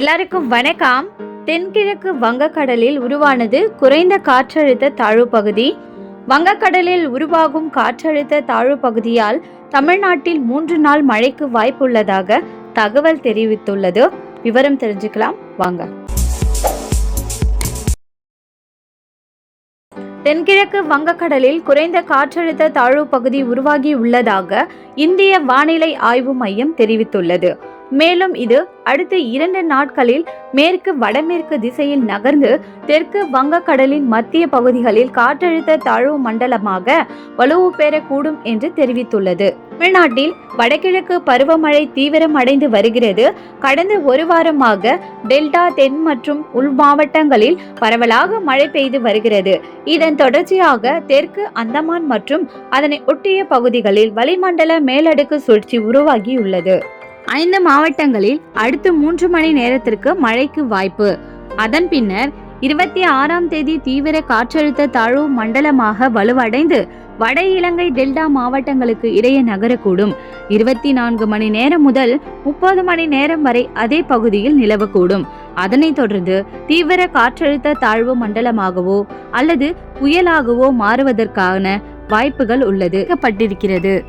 எல்லாருக்கும் வணக்கம். தென்கிழக்கு வங்கக்கடலில் உருவானது குறைந்த காற்றழுத்த தாழ்வு பகுதி வங்கக்கடலில் உருவாகும் காற்றழுத்த தாழ்வு பகுதியால் தமிழ்நாட்டில் மூன்று நாள் மழைக்கு வாய்ப்புள்ளதாக தகவல் தெரிவித்துள்ளது. விவரம் தெரிஞ்சுக்கலாம். வாங்க. தென்கிழக்கு வங்கக்கடலில் குறைந்த காற்றழுத்த தாழ்வு பகுதி உருவாகி உள்ளதாக இந்திய வானிலை ஆய்வு மையம் தெரிவித்துள்ளது. மேலும் இது அடுத்த இரண்டு நாட்களில் மேற்கு வடமேற்கு திசையில் நகர்ந்து தெற்கு வங்கக்கடலின் மத்திய பகுதிகளில் காற்றழுத்த தாழ்வு மண்டலமாக வலுவு பெறக்கூடும் என்று தெரிவித்துள்ளது. தமிழ்நாட்டில் வடகிழக்கு பருவமழை தீவிரமடைந்து வருகிறது. கடந்த ஒரு வாரமாக டெல்டா தென் மற்றும் உள் மாவட்டங்களில் பரவலாக மழை பெய்து வருகிறது. இதன் தொடர்ச்சியாக தெற்கு அந்தமான் மற்றும் அதனை ஒட்டிய பகுதிகளில் வளிமண்டல மேலடுக்கு சுழற்சி உருவாகியுள்ளது. ஐந்து மாவட்டங்களில் அடுத்த மூன்று மணி நேரத்திற்கு மழைக்கு வாய்ப்பு. அதன் பின்னர் இருபத்தி ஆறாம் தேதி தீவிர காற்றழுத்த தாழ்வு மண்டலமாக வலுவடைந்து வட இலங்கை டெல்டா மாவட்டங்களுக்கு இடையே நகரக்கூடும். இருபத்தி நான்கு மணி நேரம் முதல் முப்பது மணி நேரம் வரை அதே பகுதியில் நிலவக்கூடும். அதனைத் தொடர்ந்து தீவிர காற்றழுத்த தாழ்வு மண்டலமாகவோ அல்லது புயலாகவோ மாறுவதற்கான வாய்ப்புகள் உள்ளது. பட்டிருக்கிறது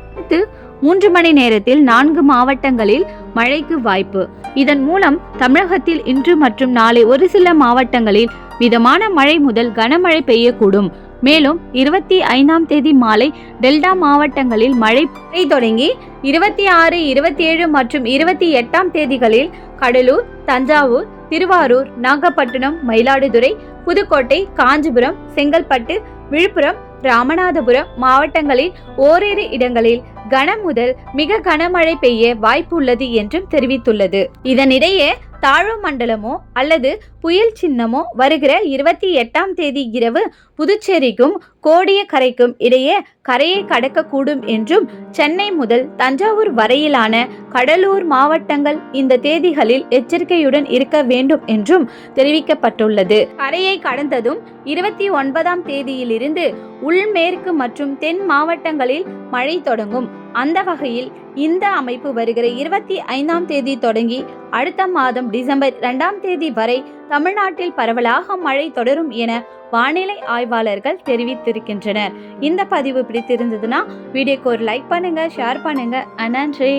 மூன்று மணி நேரத்தில் நான்கு மாவட்டங்களில் மழைக்கு வாய்ப்பு. இதன் மூலம் தமிழகத்தில் இன்று மற்றும் நாளை ஒரு சில மாவட்டங்களில் மிதமான மழை முதல் கனமழை பெய்யக்கூடும். மேலும் இருபத்தி ஐந்தாம் தேதி மாலை டெல்டா மாவட்டங்களில் மழை பெய்ய தொடங்கி இருபத்தி ஆறு இருபத்தி ஏழு மற்றும் இருபத்தி எட்டாம் தேதிகளில் கடலூர் தஞ்சாவூர் திருவாரூர் நாகப்பட்டினம் மயிலாடுதுறை புதுக்கோட்டை காஞ்சிபுரம் செங்கல்பட்டு விழுப்புரம் ராமநாதபுரம் மாவட்டங்களில் ஓரிரு இடங்களில் கனம் முதல் மிக கனமழை பெய்ய வாய்ப்புள்ளது என்றும் தெரிவித்துள்ளது. இதனிடையே தாழ்வு மண்டலமோ அல்லது புயல் சின்னமோ வருகிற இருபத்தி எட்டாம் தேதி இரவு புதுச்சேரிக்கும் கோடியக்கரைக்கும் இடையே கரையை கடக்கக்கூடும் என்றும் சென்னை முதல் தஞ்சாவூர் வரையிலான கடலூர் மாவட்டங்கள் இந்த தேதிகளில் எச்சரிக்கையுடன் இருக்க வேண்டும் என்றும் தெரிவிக்கப்பட்டுள்ளது. கரையை கடந்ததும் இருபத்தி ஒன்பதாம் தேதியிலிருந்து உள்மேற்கு மற்றும் தென் மாவட்டங்களில் மழை தொடங்கும். அந்த வகையில் இந்த அமைப்பு வருகிற இருபத்தி ஐந்தாம் தேதி தொடங்கி அடுத்த மாதம் டிசம்பர் இரண்டாம் தேதி வரை தமிழ்நாட்டில் பரவலாக மழை தொடரும் என வானிலை ஆய்வாளர்கள் தெரிவித்திருக்கின்றனர். இந்த பதிவு பிடித்திருந்ததுன்னா வீடியோக்கு ஒரு லைக் பண்ணுங்க ஷேர் பண்ணுங்க. நன்றி.